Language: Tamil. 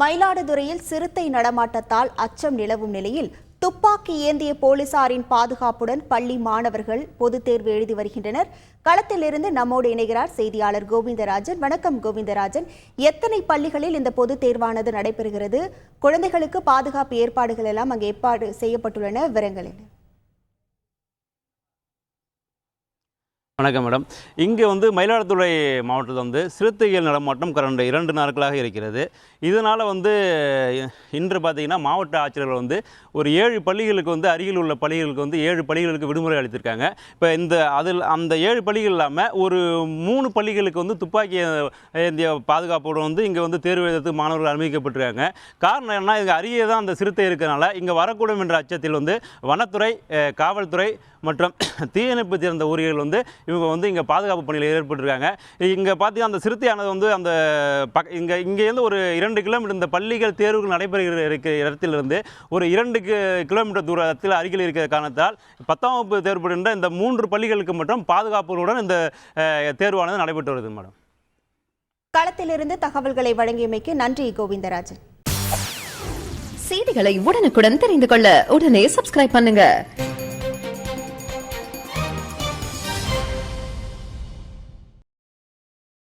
மயிலாடுதுறையில் சிறுத்தை நடமாட்டத்தால் அச்சம் நிலவும் நிலையில் துப்பாக்கி ஏந்திய போலீசாரின் பாதுகாப்புடன் பள்ளி மாணவர்கள் பொதுத் தேர்வு எழுதி வருகின்றனர். களத்திலிருந்து நம்மோடு இணைகிறார் செய்தியாளர் கோவிந்தராஜன். வணக்கம் கோவிந்தராஜன். எத்தனை பள்ளிகளில் இந்த பொதுத் தேர்வானது நடைபெறுகிறது? குழந்தைகளுக்கு பாதுகாப்பு ஏற்பாடுகள் எல்லாம் அங்கு ஏற்பாடு செய்யப்பட்டுள்ளன. விவரங்கள் என்ன? வணக்கம் மேடம். இங்கே வந்து மயிலாடுதுறை மாவட்டத்தில் வந்து சிறுத்தைகள் நடமாட்டம் கடந்த இரண்டு நாட்களாக இருக்கிறது. இதனால் வந்து இன்று பார்த்திங்கன்னா மாவட்ட ஆட்சியர்கள் வந்து ஒரு ஏழு பள்ளிகளுக்கு வந்து அருகில் உள்ள பள்ளிகளுக்கு வந்து ஏழு பள்ளிகளுக்கு விடுமுறை அளித்திருக்காங்க. இப்போ இந்த அதில் அந்த ஏழு பள்ளிகள் இல்லாமல் ஒரு மூணு பள்ளிகளுக்கு வந்து துப்பாக்கி ஏந்திய பாதுகாப்போடு வந்து இங்கே வந்து தேர்வு எழுதத்துக்கு மாணவர்கள் அனுமதிக்கப்பட்டிருக்காங்க. காரணம் என்ன இங்கே அருகே தான் அந்த சிறுத்தை இருக்கிறனால இங்கே வரக்கூடும் என்ற அச்சத்தில் வந்து வனத்துறை காவல்துறை மற்றும் தீயணைப்பு சேர்ந்த ஊழியர்கள் வந்து இவங்க வந்து இங்கே பாதுகாப்பு பணியில் ஏற்பட்டிருக்காங்க. இங்கே பார்த்தீங்கன்னா அந்த சிறுத்தையானது வந்து அந்த பக் இங்கே இங்கேருந்து ஒரு இரண்டு கிலோமீட்டர் இந்த பள்ளிகள் தேர்வுகள் நடைபெறுகிற இருக்கிற இடத்திலிருந்து ஒரு இரண்டு கிலோமீட்டர் தூரத்தில் அருகில் இருக்கிற காரணத்தால் பத்தாம் வகுப்பு தேர்வுபடுகின்ற இந்த மூன்று பள்ளிகளுக்கு மட்டும் பாதுகாப்புடன் இந்த தேர்வானது நடைபெற்று வருது மேடம். களத்திலிருந்து தகவல்களை வழங்கியமைக்கு நன்றி கோவிந்தராஜன். செய்திகளை உடனுக்குடன் தெரிந்து கொள்ள உடனே சப்ஸ்கிரைப் பண்ணுங்க.